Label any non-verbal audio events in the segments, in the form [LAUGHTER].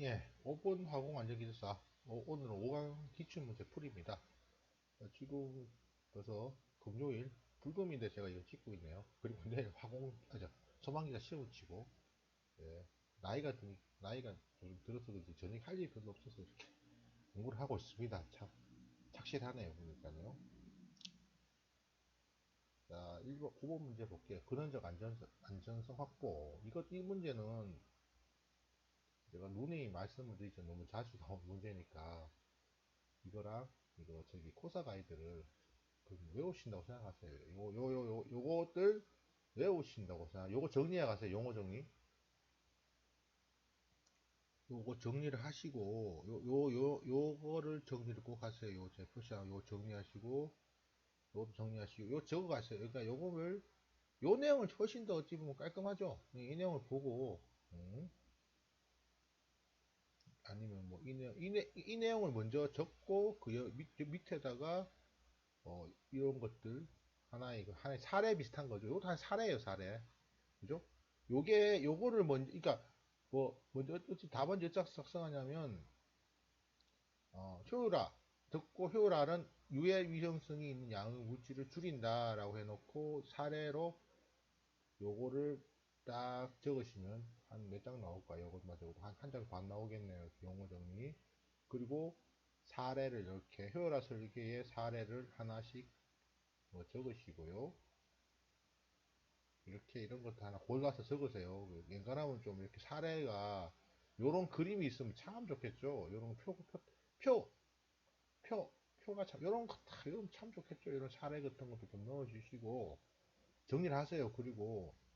예, 5번 화공 안전기술사 오- 오늘은 5강 기출문제 풀이입니다. 어, 지금 벌써 금요일 불금인데 제가 이거 찍고 있네요. 그리고 [LAUGHS] 내일 화공 아저 소방기사 시험을 치고 예, 나이가 드 나이가 좀 들어서 그런지 전혀 할 일이 별로 없어서 이렇게 공부를 하고 있습니다. 참 착실하네요 보니까요. 자, 1번, 5번 문제 볼게요. 근원적 안전성, 안전성 확보. 이것, 이 문제는 제가 누누이 말씀을 드리죠. 너무 자주 나온 문제니까 이거랑 이거 저기 코사 가이드를 그 외우신다고 생각하세요. 요요요 요 요것들 외우신다고 생각. 요거 정리해 가세요. 용어 정리. 요거 정리를 하시고 요 요 요 요 거를 정리를 꼭 하세요. 요 제 표시하고 요 정리하시고 요것도 정리하시고 요 적어 가세요. 그러니까 요거를 요 내용을 훨씬 더 어찌 보면 깔끔하죠. 이 내용을 보고 음. 이 내용 이, 내, 이 내용을 먼저 적고 그 여- 밑, 밑에다가 어 이런 것들 하나의 그 하나의 사례 비슷한 거죠. 이것도 한 사례예요, 사례. 그죠? 요게 요거를 먼저 그러니까 뭐 먼저 어찌 답은 어찌 작성하냐면 어 효율화 듣고 효율화는 유해 위험성이 있는 양의 물질을 줄인다라고 해놓고 사례로 요거를 딱 적으시면 한 몇 장 나올까요? 요것만 적어도 한한 장 반 나오겠네요. 용어 정리. 그리고 사례를 이렇게 효율화 설계의 사례를 하나씩 뭐 적으시고요. 이렇게 이런 것도 하나 골라서 적으세요. 웬간하면 좀 이렇게 사례가 요런 그림이 있으면 참 좋겠죠. 요런 표, 표, 표, 표, 표가 참, 요런 거 다, 이러면 참 좋겠죠. 이런 사례 같은 것도 좀 넣어주시고, 정리를 하세요. 그리고, 이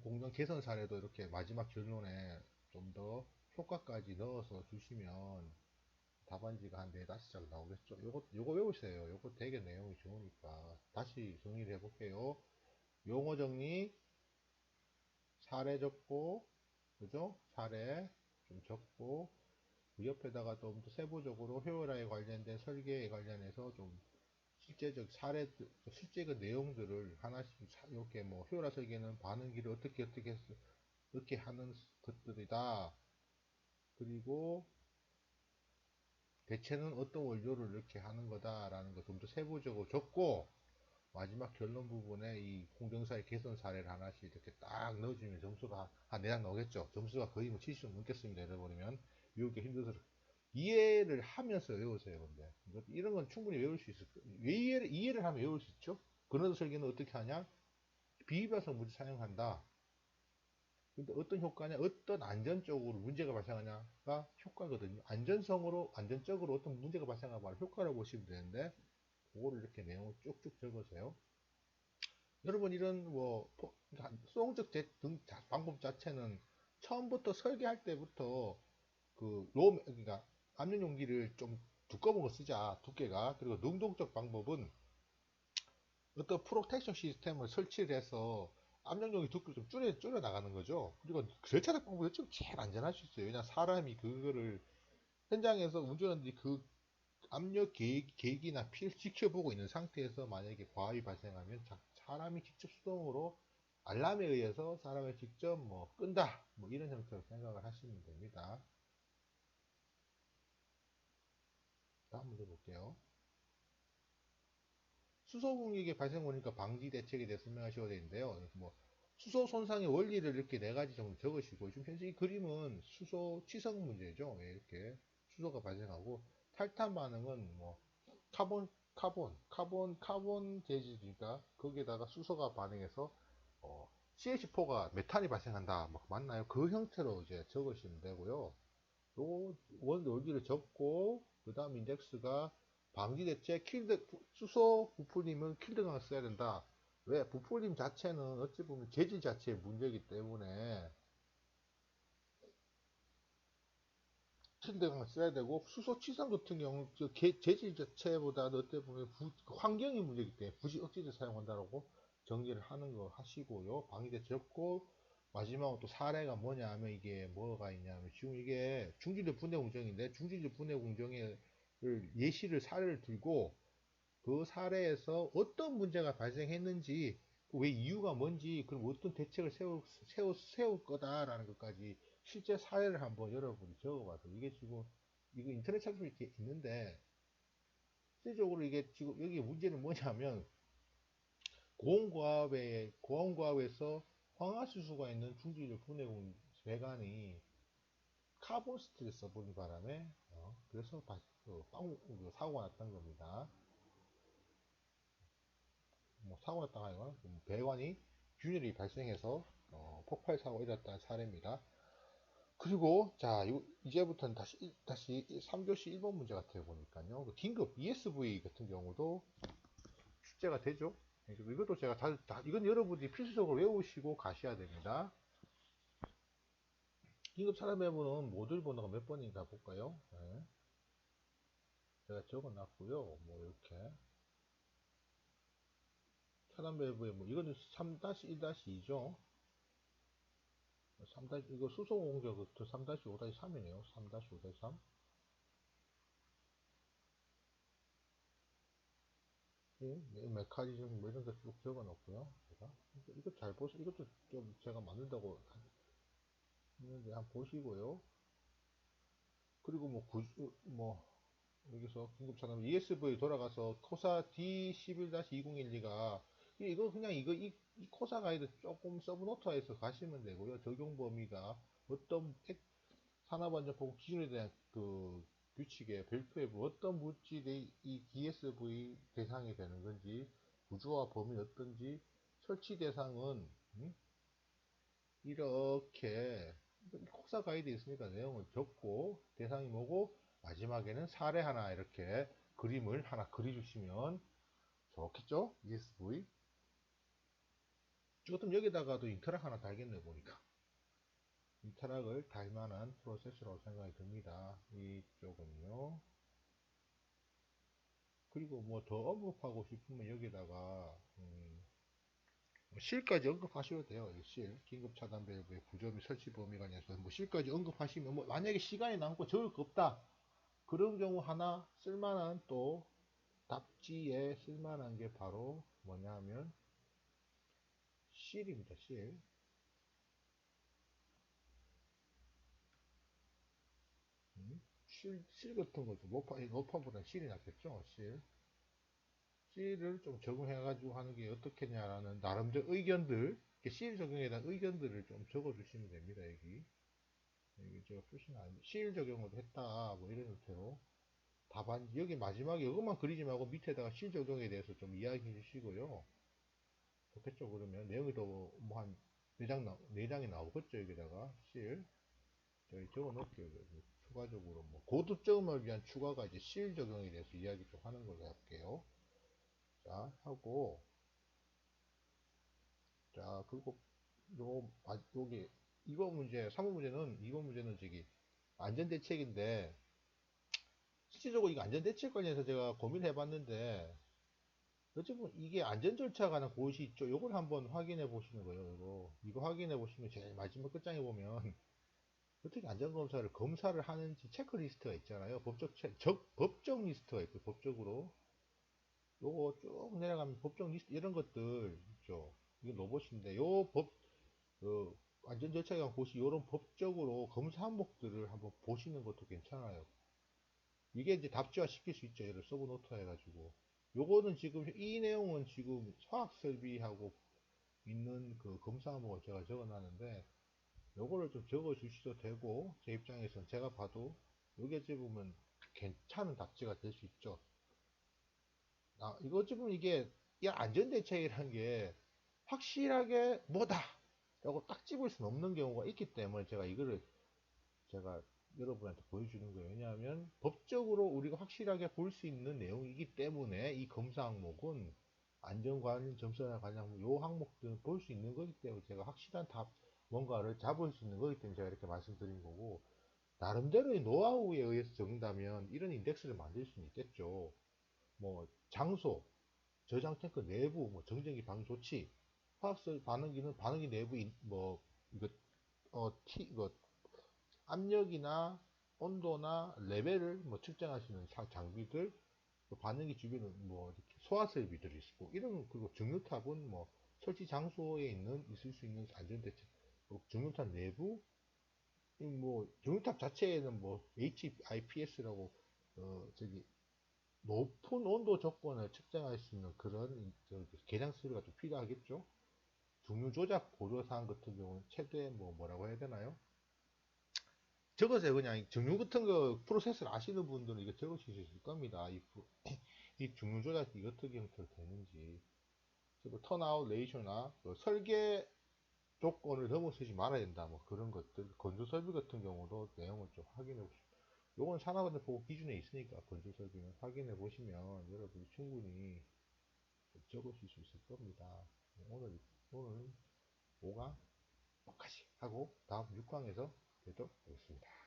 공정 개선 사례도 이렇게 마지막 결론에 좀 더 효과까지 넣어서 주시면 답안지가 한네 다섯 장 나오겠죠. 요거 요거 외우세요. 요거 되게 내용이 좋으니까 다시 정리를 해볼게요. 용어 정리, 사례 적고, 그죠? 사례 좀 적고, 그 옆에다가 좀더 세부적으로 효율화에 관련된 설계에 관련해서 좀 실제적 사례, 실제 그 내용들을 하나씩 사- 이렇게 뭐 효율화 설계는 반응기를 어떻게 어떻게 해서 이렇게 하는 것들이다. 그리고 대체는 어떤 원료를 이렇게 하는 거다라는 거좀더 세부적으로 적고 마지막 결론 부분에 이 공정사의 개선 사례를 하나씩 이렇게 딱 넣어주면 점수가 한 4장 나오겠죠. 점수가 거의 뭐 70점 넘겠습니다. 이래버리면 외우기 힘들어서 이해를 하면서 외우세요. 근데 이런 건 충분히 외울 수 있을 거예요. 이해를, 이해를 하면 외울 수 있죠. 근원도 설계는 어떻게 하냐? 비입해서 문제 사용한다. 근데 어떤 효과냐? 어떤 안전적으로 문제가 발생하냐가 효과거든요. 안전성으로, 안전적으로 어떤 문제가 발생하면 바로 효과라고 보시면 되는데, 그거를 이렇게 내용을 쭉쭉 적으세요. 여러분, 이런, 뭐, 수동적 제- 등 자- 방법 자체는 처음부터 설계할 때부터 그, 로, 그러니까 압력 용기를 좀 두꺼운 거 쓰자, 두께가. 그리고 능동적 방법은 어떤 프로텍션 시스템을 설치를 해서 압력용기 두께를 좀 줄여, 줄여 나가는 거죠. 그리고 절차적 방법이 좀 제일 안전할 수 있어요. 왜냐 사람이 그거를 현장에서 운전하는데 그 압력 계획, 계획이나 피를 지켜보고 있는 상태에서 만약에 과압이 발생하면 자- 사람이 직접 수동으로 알람에 의해서 사람을 직접 뭐 끈다 뭐 이런 형태로 생각을 하시면 됩니다. 다음 문제 볼게요. 수소 공격의 발생 원인과 방지 대책에 대해 설명하셔야 되는데요. 뭐 수소 손상의 원리를 이렇게 네 가지 정도 적으시고 지금 현재 이 그림은 수소 치성 문제죠. 예, 이렇게 수소가 발생하고 탈탄 반응은 뭐 카본 카본 카본 카본 재질이니까 거기에다가 수소가 반응해서 어, CH4가 메탄이 발생한다. 뭐 맞나요? 그 형태로 이제 적으시면 되고요. 요원 원리를 적고 그 다음 인덱스가 방지 대책 킬드 수소 부풀림은 킬드강을 써야 된다. 왜 부풀림 자체는 어찌 보면 재질 자체의 문제이기 때문에 킬드강을 써야 되고 수소 치상 같은 경우 재질 자체보다는 어떻게 보면 부- 환경이 문제이기 때문에 굳이 억지로 사용한다라고 정리를 하는 거 하시고요. 방지 대책 적고 마지막으로 또 사례가 뭐냐 하면 이게 뭐가 있냐면 지금 이게 중질적 분해 공정인데 중질적 분해 공정을 예시를 사례를 들고 그 사례에서 어떤 문제가 발생했는지 왜 이유가 뭔지 그럼 어떤 대책을 세울, 세울, 세울 거다라는 것까지 실제 사례를 한번 여러분이 적어봐서 이게 지금 이거 인터넷 찾으면 이렇게 있는데 실질적으로 이게 지금 여기 문제는 뭐냐면 고온과압에 고온과압에서 황화수소가 있는 중지율 분해공 배관이 카본 스틸을 써버린 바람에 어, 그래서 바, 그, 빵, 그 사고가 났던 겁니다. 뭐 사고가 났다가 아니라 배관이 균열이 발생해서 어, 폭발 사고가 일어났다는 사례입니다. 그리고 자 이제부터는 다시 다시 3교시 1번 문제 같아요 보니까요. 그 긴급 ESV 같은 경우도 출제가 되죠. 이것도 제가 다, 다 이건 여러분들이 필수적으로 외우시고 가셔야 됩니다. 긴급 차단 배분은 모듈 번호가 몇 번인가 볼까요? 네. 제가 적어놨고요. 뭐 이렇게 차단 밸브에 뭐 이거는 3-1-2죠. 3 이거 수소 공격부터 3-5-3이네요. 3-5-3. 메커니즘 뭐 이런 거 쭉 적어 놓고요. 제가 이거 잘 보시 이것도 좀 제가 만든다고 했는데 한번 보시고요. 그리고 뭐 구, 뭐 여기서 긴급 차단 ESV 돌아가서 코사 D11-2012가 이거 그냥 이거 이, 이 코사 가이드 조금 서브노트화해서 가시면 되고요. 적용 범위가 어떤 산업안전보건 기준에 대한 그 규칙의 별표에 어떤 물질이 이 DSV 대상이 되는 건지 구조와 범위 어떤지 설치 대상은 음? 이렇게 코사 가이드 있으니까 내용을 적고 대상이 뭐고 마지막에는 사례 하나 이렇게 그림을 하나 그려주시면 좋겠죠? ESV 지금 여기다가도 인터락 하나 달겠네 보니까 인터락을 달 만한 프로세스라고 생각이 듭니다 이쪽은요 그리고 뭐 더 언급하고 싶으면 여기다가 음, 뭐 실까지 언급하셔도 돼요. 실 긴급 차단 밸브의 구조 및 설치 범위가 아니라서 뭐 실까지 언급하시면 뭐 만약에 시간이 남고 적을 거 없다. 그런 경우 하나 쓸만한 또 답지에 쓸만한 게 바로 뭐냐 하면 실입니다. 실. 음? 실, 실 같은 거죠. 노파, 노파보다 실이 낫겠죠. 실. 실을 좀 적용해가지고 하는 게 어떻겠냐라는 나름대로 의견들, 실 적용에 대한 의견들을 좀 적어주시면 됩니다. 여기. 여기 제가 표시는 안, 실 적용을 했다. 뭐 이런 형태로. 답안, 여기 마지막에 이것만 그리지 말고 밑에다가 실 적용에 대해서 좀 이야기해 주시고요. 좋겠죠. 그러면 내용이 더뭐한 4장, 나, 4장이 나오겠죠. 여기다가 실. 저기 적어 놓을게요. 추가적으로 뭐 고득점을 위한 추가가 이제 실 적용에 대해서 이야기 좀 하는 걸로 할게요. 자, 하고 자, 그리고 요 아, 여기 2번 문제, 3번 문제는 2번 문제는 저기 안전대책인데 실질적으로 이거 안전대책 관련해서 제가 고민해 봤는데 어쨌든 이게 안전 절차가 관한 곳이 있죠. 요걸 한번 확인해 보시는 거예요. 이거 이거 확인해 보시면 제일 마지막 끝장에 보면 어떻게 안전검사를 검사를 하는지 체크리스트가 있잖아요. 법적 체, 적, 법적 리스트가 있고 법적으로 요거 쭉 내려가면 법적 리스트 이런 것들 있죠. 이게 로봇인데 요법그 안전 절차에 관한 곳이 이런 법적으로 검사 항목들을 한번 보시는 것도 괜찮아요. 이게 이제 답지화 시킬 수 있죠. 얘를 서브노트 해가지고. 요거는 지금 이 내용은 지금 화학 설비하고 있는 그 검사 항목을 제가 적어놨는데 요거를 좀 적어 주셔도 되고 제 입장에서는 제가 봐도 요게 보면 괜찮은 답지가 될 수 있죠. 아, 이거 보면 이게 이 안전대책이라는 게 확실하게 뭐다 라고 딱 집을 수는 없는 경우가 있기 때문에 제가 이거를 제가 여러분한테 보여주는 거예요. 왜냐하면 법적으로 우리가 확실하게 볼 수 있는 내용이기 때문에 이 검사 항목은 안전관련 점수나 관련 요 항목들은 볼 수 있는 거기 때문에 제가 확실한 답 뭔가를 잡을 수 있는 거기 때문에 제가 이렇게 말씀드린 거고 나름대로의 노하우에 의해서 적는다면 이런 인덱스를 만들 수는 있겠죠. 뭐 장소, 저장 탱크 내부, 뭐 정전기 방지 조치, 화학설 반응기는 반응기 내부 뭐 이거 어 티 이거 압력이나 온도나 레벨을 뭐 측정하시는 장비들 반응기 주변은 뭐 이렇게 소화 설비들이 있고 이런 그리고 정유탑은 뭐 설치 장소에 있는 있을 수 있는 안전 대책 정유탑 내부 이뭐 정유탑 자체에는 뭐 HIPS라고 어 저기 높은 온도 조건을 측정할 수 있는 그런 계량 서류가 좀 필요하겠죠. 중류 조작 보조 사항 같은 경우는 최대 뭐 뭐라고 해야 되나요? 적어서 그냥 정류 같은 거 프로세스를 아시는 분들은 이거 적으실 수 있을 겁니다. 이, 프- [LAUGHS] 이 중류 조작이 어떻게 형태로 되는지. 그리고 턴아웃 레이쇼나 그 설계 조건을 넘어서지 말아야 된다. 뭐 그런 것들. 건조 설비 같은 경우도 내용을 좀 확인해 보시고. 요건 산업안전 보고 기준에 있으니까 건조 설비는 확인해 보시면 여러분이 충분히 좀 적으실 수 있을 겁니다. 오늘 오늘 5강 여기까지 하고 다음 6강에서 뵙도록 하겠습니다.